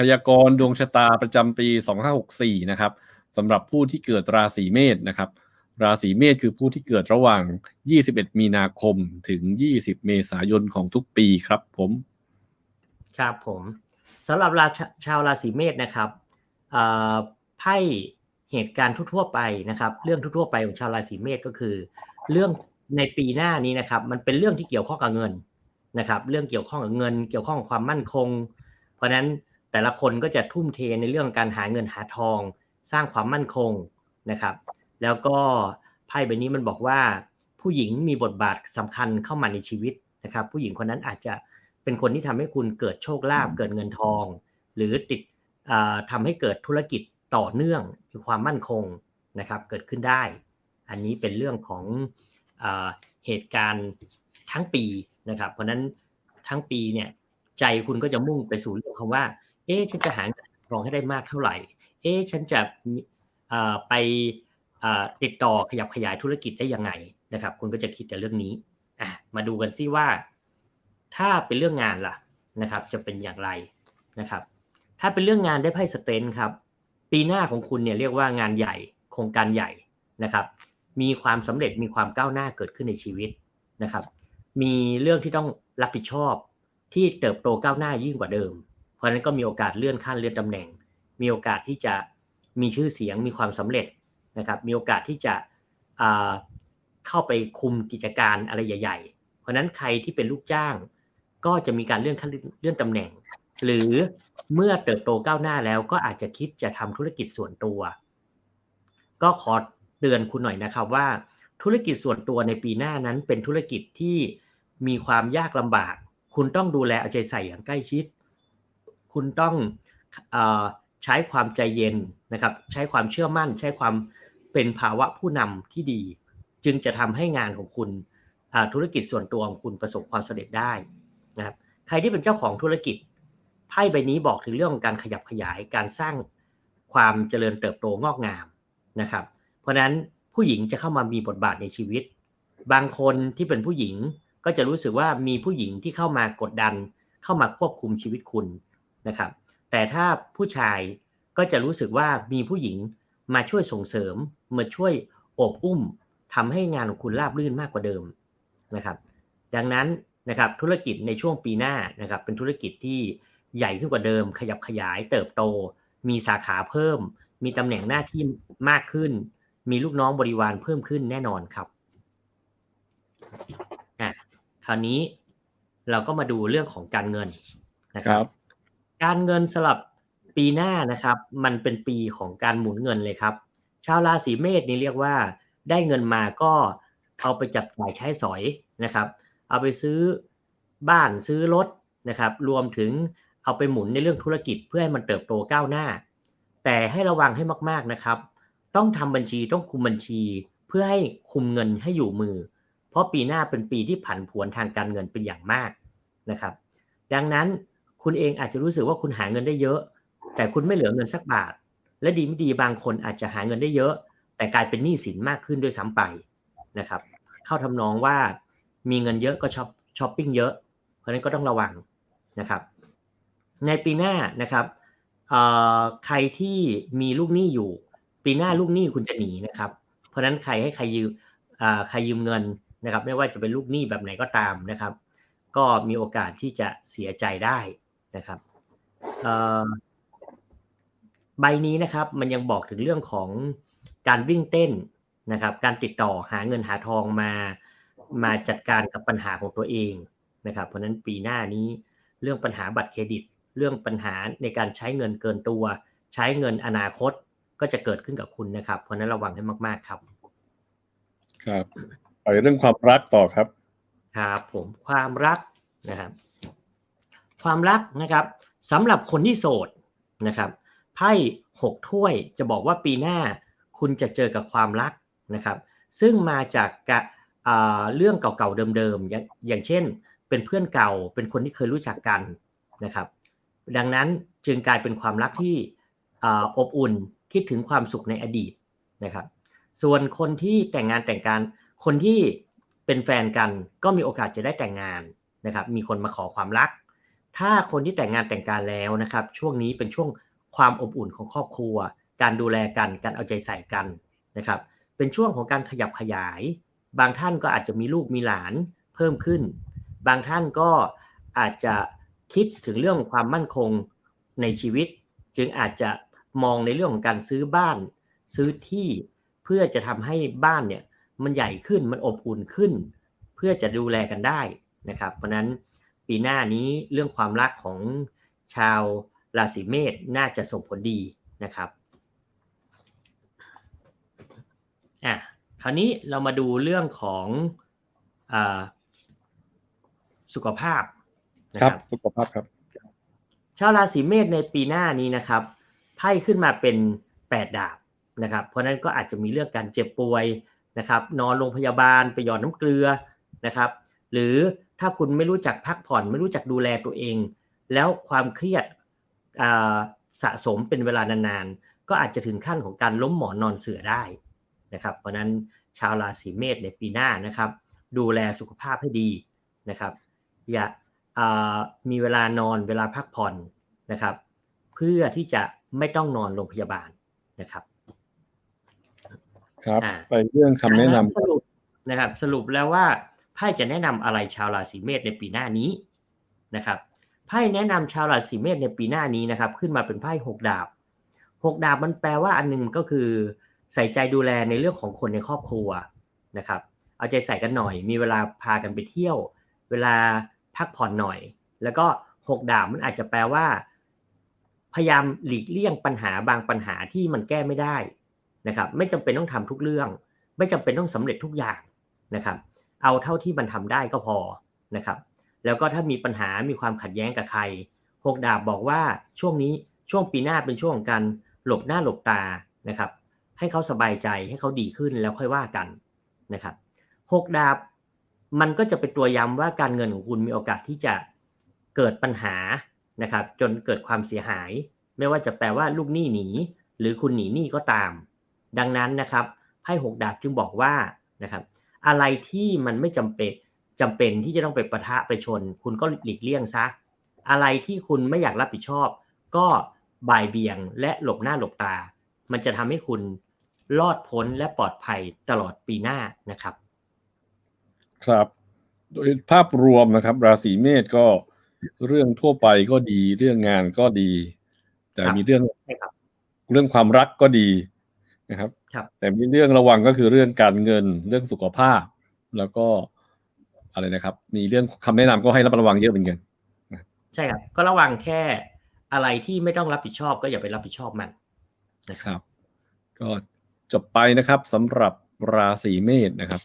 พยากรณ์ดวงชะตาประจำปี 2564 นะครับสำหรับผู้ที่เกิดราศีเมษนะครับ ราศีเมษคือผู้ที่เกิดระหว่าง 21 มีนาคมถึง 20 เมษายนของทุกปีครับผมครับผมสำหรับราชาวราศีเมษนะครับไพ่เหตุการณ์ทั่วๆไปนะครับ เรื่องทั่วๆไปของชาวราศีเมษก็คือ เรื่องในปีหน้านี้นะครับ มันเป็นเรื่องที่เกี่ยวข้องกับเงินนะครับ เรื่องเกี่ยวข้องกับเงิน เกี่ยวข้องกับความมั่นคง เพราะฉะนั้น แต่ละคนก็จะทุ่มเทในเรื่องการหาเงินหาทอง สร้างความมั่นคงนะครับ แล้วก็ไพ่ใบนี้มันบอกว่า ผู้หญิงมีบทบาทสำคัญเข้ามาในชีวิตนะครับ ผู้หญิงคนนั้นอาจจะเป็นคนที่ทำให้คุณเกิดโชคลาภเกิดเงินทอง หรือติดทำให้เกิดธุรกิจต่อเนื่องมีความมั่นคงนะครับเกิดขึ้นได้ อันนี้เป็นเรื่องของเอเหตุการณ์ทั้งปีนะครับ เพราะฉะนั้นทั้งปีเนี่ยใจคุณก็จะมุ่งไปสู่เรื่องคำว่า เอ๊ะฉันจะหาเงินทองให้ได้มากเท่าไหร่ เอ๊ะฉันจะไปติดต่อขยับขยายธุรกิจได้ยังไงนะครับ คุณก็จะคิดแต่เรื่องนี้อะมาดูกันซิว่า ถ้าเป็นเรื่องงานล่ะนะครับ จะเป็นอย่างไรนะครับ ถ้าเป็นเรื่องงานได้ไพ่สเตนครับ ปีหน้าของคุณเนี่ยเรียกว่างานใหญ่โครงการใหญ่นะครับ มีความสำเร็จมีความก้าวหน้าเกิดขึ้นในชีวิตนะครับ มีเรื่องที่ต้องรับผิดชอบที่เติบโตก้าวหน้ายิ่งกว่าเดิม เพราะนั้นก็มีโอกาสเลื่อนขั้นเลื่อนตำแหน่ง มีโอกาสที่จะมีชื่อเสียงมีความสำเร็จนะครับ มีโอกาสที่จะเข้าไปคุมกิจการอะไรใหญ่ ๆ เพราะนั้นใครที่เป็นลูกจ้าง ก็จะมีการเลื่อนขั้นเลื่อนตำแหน่ง หรือเมื่อเติบโตก้าวหน้าแล้วก็อาจจะคิดจะทำธุรกิจส่วนตัว ก็ขอเตือนคุณหน่อยนะครับว่า ธุรกิจส่วนตัวในปีหน้านั้นเป็นธุรกิจที่มีความยากลำบาก คุณต้องดูแลเอาใจใส่อย่างใกล้ชิด คุณต้องอใช้ความใจเย็นนะครับ ใช้ความเชื่อมั่น ใช้ความเป็นภาวะผู้นำที่ดี จึงจะทำให้งานของคุณธุรกิจส่วนตัวของคุณประสบความสำเร็จได้นะครับ ใครที่เป็นเจ้าของธุรกิจไพ่ใบนี้บอกถึงเรื่องของการขยับขยายการสร้างความเจริญเติบโตงอกงามนะครับ เพราะนั้นผู้หญิงจะเข้ามามีบทบาทในชีวิต บางคนที่เป็นผู้หญิงก็จะรู้สึกว่ามีผู้หญิงที่เข้ามากดดัน เข้ามาควบคุมชีวิตคุณ นะครับ แต่ถ้าผู้ชายก็จะรู้สึกว่ามีผู้หญิงมาช่วยส่งเสริม มาช่วยอบอุ้มทำให้งานของคุณราบรื่นมากกว่าเดิมนะครับ ดังนั้นนะครับธุรกิจในช่วงปีหน้านะครับเป็นธุรกิจที่ใหญ่ขึ้นกว่าเดิม ขยับขยายเติบโต มีสาขาเพิ่ม มีตำแหน่งหน้าที่มากขึ้น มีลูกน้องบริวารเพิ่มขึ้นแน่นอนครับอะคราวนี้เราก็มาดูเรื่องของการเงินนะครับ การเงินสลับปีหน้านะครับ มันเป็นปีของการหมุนเงินเลยครับ ชาวราศีเมษนี่เรียกว่าได้เงินมาก็เอาไปจับจ่ายใช้สอยนะครับ เอาไปซื้อบ้านซื้อรถนะครับ รวมถึงเอาไปหมุนในเรื่องธุรกิจเพื่อให้มันเติบโตก้าวหน้า แต่ให้ระวังให้มากๆนะครับ ต้องทำบัญชีต้องคุมบัญชีเพื่อให้คุมเงินให้อยู่มือ เพราะปีหน้าเป็นปีที่ผันผวนทางการเงินเป็นอย่างมากนะครับ ดังนั้น คุณเองอาจจะรู้สึกว่าคุณหาเงินได้เยอะ แต่คุณไม่เหลือเงินสักบาท และดีไม่ดีบางคนอาจจะหาเงินได้เยอะ แต่กลายเป็นหนี้สินมากขึ้นด้วยซ้ำไปนะครับ เข้าทำนองว่ามีเงินเยอะก็ช้อปช้อปปิ้งเยอะ เพราะนั้นก็ต้องระวังนะครับ ในปีหน้านะครับใครที่มีลูกหนี้อยู่ ปีหน้าลูกหนี้คุณจะหนีนะครับ เพราะฉะนั้นใครให้ใครยืมใครยืมเงินนะครับ ไม่ว่าจะเป็นลูกหนี้แบบไหนก็ตามนะครับ ก็มีโอกาสที่จะเสียใจได้ นะครับใบนี้นะครับมันยังบอกถึงเรื่องของการวิ่งเต้นนะครับ การติดต่อหาเงินหาทองมามาจัดการกับปัญหาของตัวเองนะครับ เพราะนั้นปีหน้านี้เรื่องปัญหาบัตรเครดิต เรื่องปัญหาในการใช้เงินเกินตัว ใช้เงินอนาคตก็จะเกิดขึ้นกับคุณนะครับ เพราะนั้นระวังให้มาก ๆ ครับ ครับไปเรื่องความรักต่อครับ ครับ ผมความรักนะครับ ความรักนะครับสำหรับคนที่โสดนะครับไพ่หกถ้วยจะบอกว่าปีหน้าคุณจะเจอกับความรักนะครับ ซึ่งมาจากเรื่องเก่าๆเดิมๆอย่างเช่น เป็นเพื่อนเก่าเป็นคนที่เคยรู้จักกันนะครับ ดังนั้นจึงกลายเป็นความรักที่อบอุ่นคิดถึงความสุขในอดีตนะครับ ส่วนคนที่แต่งงานแต่งการคนที่เป็นแฟนกันก็มีโอกาสจะได้แต่งงานนะครับ มีคนมาขอความรัก ถ้าคนที่แต่งงานแต่งการแล้วนะครับ ช่วงนี้เป็นช่วงความอบอุ่นของครอบครัว การดูแลกัน การเอาใจใส่กันนะครับ เป็นช่วงของการขยับขยาย บางท่านก็อาจจะมีลูกมีหลานเพิ่มขึ้น บางท่านก็อาจจะคิดถึงเรื่องความมั่นคงในชีวิต จึงอาจจะมองในเรื่องของการซื้อบ้าน ซื้อที่เพื่อจะทำให้บ้านเนี่ยมันใหญ่ขึ้นมันอบอุ่นขึ้น เพื่อจะดูแลกันได้นะครับ เพราะฉะนั้น ปีหน้านี้เรื่องความรักของชาวราศีเมษน่าจะส่งผลดีนะครับอะคราวนี้เรามาดูเรื่องของอาสุขภาพนะคครัรับบสุขภาพครับ ชาวราศีเมษในปีหน้านี้นะครับไพ่ขึ้นมาเป็น8ดาบนะครับ เพราะฉะนั้นก็อาจจะมีเรื่องการเจ็บป่วยนะครับ นอนโรงพยาบาลไปหยอดน้ำเกลือนะครับ หรือ ถ้าคุณไม่รู้จักพักผ่อน ไม่รู้จักดูแลตัวเอง แล้วความเครียดอ่าสะสมเป็นเวลานานๆ ก็อาจจะถึงขั้นของการล้มหมอนนอนเสือได้นะครับ เพราะฉะนั้นชาวราศีเมษในปีหน้านะครับ ดูแลสุขภาพให้ดีนะครับ อย่าอ่ามีเวลานอนเวลาพักผ่อนนะครับ เพื่อที่จะไม่ต้องนอนโรงพยาบาลนะครับ ครับอ่าไปเรื่องคำแนะนำสรุปนะครับ สรุปแล้วว่า ไพ่จะแนะนำอะไรชาวราศีเมษในปีหน้านี้นะครับไพ่แนะนำชาวราศีเมษในปีหน้านี้นะครับ ขึ้นมาเป็นไพ่หกดาบหกดาบมันแปลว่าอันหนึงก็คือ ใส่ใจดูแลในเรื่องของคนในครอบครัวนะครับ เอาใจใส่กันหน่อย มีเวลาพากันไปเที่ยว เวลาพักผ่อนหน่อย แล้วก็หกดาบมันอาจจะแปลว่า พยายามหลีกเลี่ยงปัญหาบางปัญหาที่มันแก้ไม่ได้นะครับ ไม่จำเป็นต้องทำทุกเรื่อง ไม่จำเป็นต้องสำเร็จทุกอย่างนะครับ เอาเท่าที่มันทำได้ก็พอนะครับ แล้วก็ถ้ามีปัญหา มีความขัดแย้งกับใครหกดาบบอกว่าช่วงนี้ช่วงปีหน้าเป็นช่วงของการหลบหน้าหลบตานะครับ ให้เขาสบายใจให้เขาดีขึ้นแล้วค่อยว่ากันนะครับหกดาบมันก็จะเป็นตัวย้ำว่าการเงินของคุณมีโอกาสที่จะเกิดปัญหานะครับ จนเกิดความเสียหาย ไม่ว่าจะแปลว่าลูกหนี้หนีหรือคุณหนีหนี้ก็ตาม ดังนั้นนะครับไพ่หกดาบจึงบอกว่านะครับ อะไรที่มันไม่จำเป็นจำเป็นที่จะต้องไปประทะไปชน คุณก็หลีกเลี่ยงซะ อะไรที่คุณไม่อยากรับผิดชอบ ก็บ่ายเบี่ยงและหลบหน้าหลบตา มันจะทำให้คุณรอดพ้นและปลอดภัยตลอดปีหน้านะครับ ครับ โดยภาพรวมนะครับ ราศีเมษก็เรื่องทั่วไปก็ดี เรื่องงานก็ดี แต่ครับมีเรื่องใช่ครับเรื่องความรักก็ดี นะครับครับแต่มีเรื่องระวังก็คือเรื่องการเงินเรื่องสุขภาพ แล้วก็อะไรนะครับ มีเรื่องคำแนะนำก็ให้ระมัดระวังเยอะเหมือนกันใช่ครับก็ระวังแค่อะไรที่ไม่ต้องรับผิดชอบก็อย่าไปรับผิดชอบมันนะคครับรับ ก็จบไปนะครับสำหรับราศีเมษนะครับ